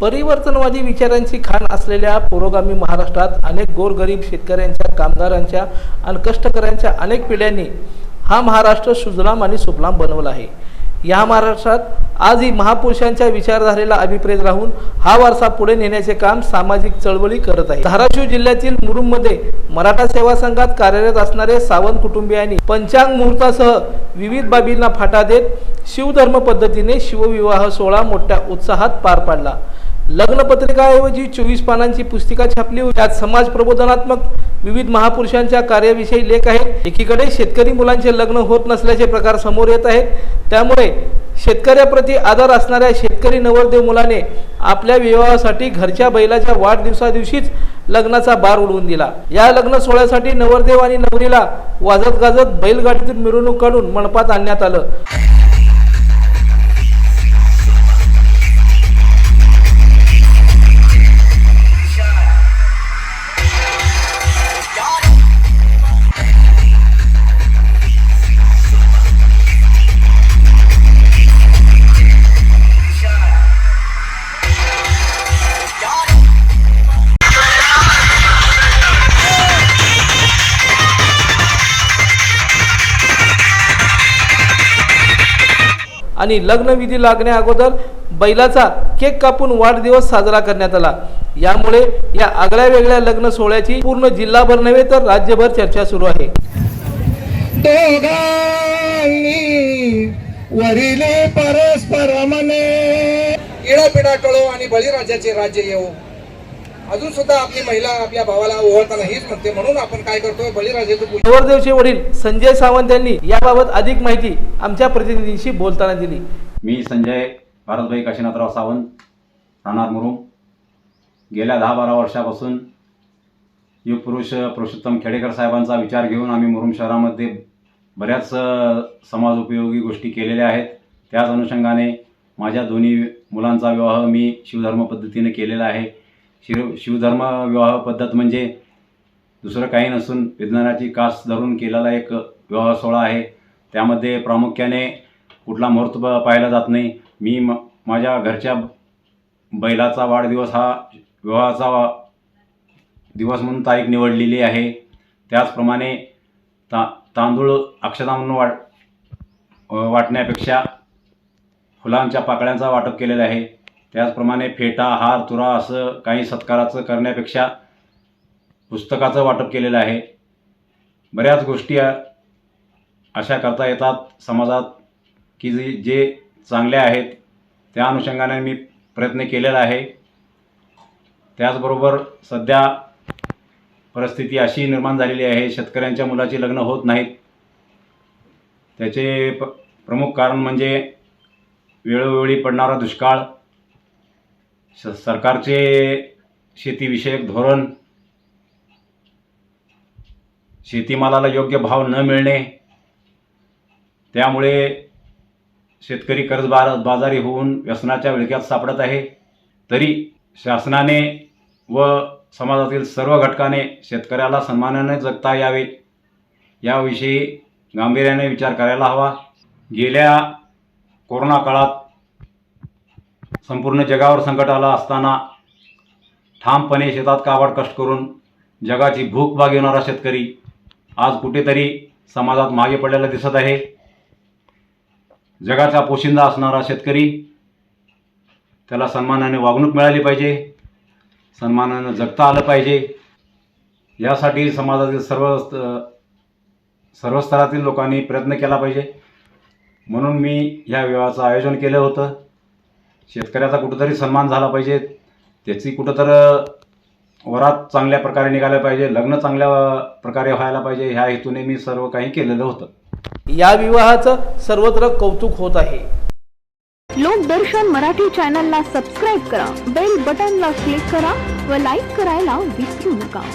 परिवर्तनवादी विचारांची खाण असलेल्या पुरोगामी महाराष्ट्रात अनेक गोरगरीब शेतकऱ्यांच्या कामगारांच्या आणि कष्टकऱ्यांच्या अनेक पिढ्यांनी हा महाराष्ट्र सुजलाम आणि सुफलाम बनवला आहे. या महाराष्ट्रात आजही महापुरुषांच्या विचारधारेला अभिप्रेत राहून हा वारसा पुढे नेण्याचे काम सामाजिक चळवळी करत आहे. धाराशिव जिल्ह्यातील मुरुममध्ये मराठा सेवा संघात कार्यरत असणारे सावंत कुटुंबियांनी पंचांग मुहूर्तासह विविध बाबींना फाटा देत शिवधर्म पद्धतीने शिवविवाह सोहळा मोठ्या उत्साहात पार पाडला. लग्नपत्रिकाऐवजी चोवीस पानांची पुस्तिका छापली होती. त्यात समाज प्रबोधनात्मक विविध महापुरुषांच्या कार्याविषयी लेख आहेत. एकीकडे शेतकरी मुलांचे लग्न होत नसल्याचे प्रकार समोर येत आहेत. त्यामुळे शेतकऱ्याप्रती आदर असणाऱ्या शेतकरी नवरदेव मुलाने आपल्या विवाहासाठी घरच्या बैलाच्या वाढदिवसा दिवशीच लग्नाचा बार उडवून दिला. या लग्न सोहळ्यासाठी नवरदेव आणि नवरीला वाजत गाजत बैलगाडीतून मिरवणूक काढून मंडपात आणण्यात आलं. आणि लग्नविधी लागण्या अगोदर बैलाचा केक कापून वाढदिवस साजरा करण्यात आला. यामुळे या आगळ्या वेगळ्या लग्न सोहळ्याची पूर्ण जिल्हाभर नव्हे तर राज्यभर चर्चा सुरू आहे. वरिले परस्पर मने. इडापिडा टळो आणि बळीराजाचे राज्य येऊ अजून सुद्धा आपली महिला आपल्या भावाला ओवाळताना हीच म्हणते. म्हणून आपण काय करतोय? बळीराजाचं नवरदेवचे वडील संजय सावंत यांनी याबाबत अधिक माहिती आमच्या प्रतिनिधींशी बोलताना दिली. मी संजय भारतभाई काशीनाथराव सावंत राहणार मुरुम. गेल्या दहा बारा वर्षापासून युगपुरुष पुरुषोत्तम खेडेकर साहेबांचा विचार घेऊन आम्ही मुरुम शहरामध्ये बऱ्याच समाज उपयोगी गोष्टी केलेल्या आहेत. त्याच अनुषंगाने माझ्या दोन्ही मुलांचा विवाह मी शिवधर्म पद्धतीने केलेला आहे. शिव शिवधर्म विवाह पद्धत म्हणजे दुसरं काही नसून विज्ञानाची कास धरून केलेला एक विवाह सोहळा आहे. त्यामध्ये प्रामुख्याने कुठला मुहूर्त पाहिला जात नाही. मी म माझ्या घरच्या बैलाचा वाढदिवस हा विवाहाचा वा- दिवस म्हणून तारीख निवडलेली आहे. त्याचप्रमाणे ता तांदूळ अक्षता म्हणून वाट वाटण्यापेक्षा फुलांच्या पाकळ्यांचा वाटप केलेलं आहे. त्याचप्रमाणे फेटा हार तुरा असं काही सत्काराचं करण्यापेक्षा पुस्तकाचं वाटप केलेलं आहे. बऱ्याच गोष्टी अशा करता येतात समाजात की जे जे चांगल्या आहेत त्या अनुषंगाने मी प्रयत्न केलेला आहे. त्याचबरोबर सध्या परिस्थिती अशी निर्माण झालेली आहे शेतकऱ्यांच्या मुलाची लग्न होत नाहीत. त्याचे प प्रमुख कारण म्हणजे वेळोवेळी पडणारा दुष्काळ स सरकारचे शेतीविषयक धोरण शेतीमालाला योग्य भाव न मिळणे त्यामुळे शेतकरी कर्जबार बाजारी होऊन व्यसनाच्या विळख्यात सापडत आहे. तरी शासनाने व समाजातील सर्व घटकाने शेतकऱ्याला सन्मानाने जगता यावे. याविषयी गांभीर्याने विचार करायला हवा. गेल्या कोरोना काळात संपूर्ण जगावर संकट आलं असताना ठामपणे शेतात काबाड कष्ट करून जगाची भूक भागवणारा शेतकरी आज कुठेतरी समाजात मागे पडलेला दिसत आहे. जगाचा पोशिंदा असणारा शेतकरी त्याला सन्मानाने वागणूक मिळाली पाहिजे सन्मानानं जगता आलं पाहिजे. यासाठी समाजातील सर्व स्त- सर्व स्तरातील लोकांनी प्रयत्न केला पाहिजे. म्हणून मी ह्या विवाहाचं आयोजन केलं होतं. शेतकऱ्याचा कुठंतरी सन्मान झाला पाहिजे. त्याची कुठंतर वरात चांगल्या प्रकारे निघाल्या पाहिजे लग्न चांगल्या प्रकारे व्हायला पाहिजे ह्या हेतूने मी सर्व काही केलेलं होतं. या विवाहाचं सर्वत्र कौतुक होत आहे. लोकदर्शन मराठी चॅनलला सबस्क्राईब करा बेल बटनला क्लिक करा व लाईक करायला विसरू नका.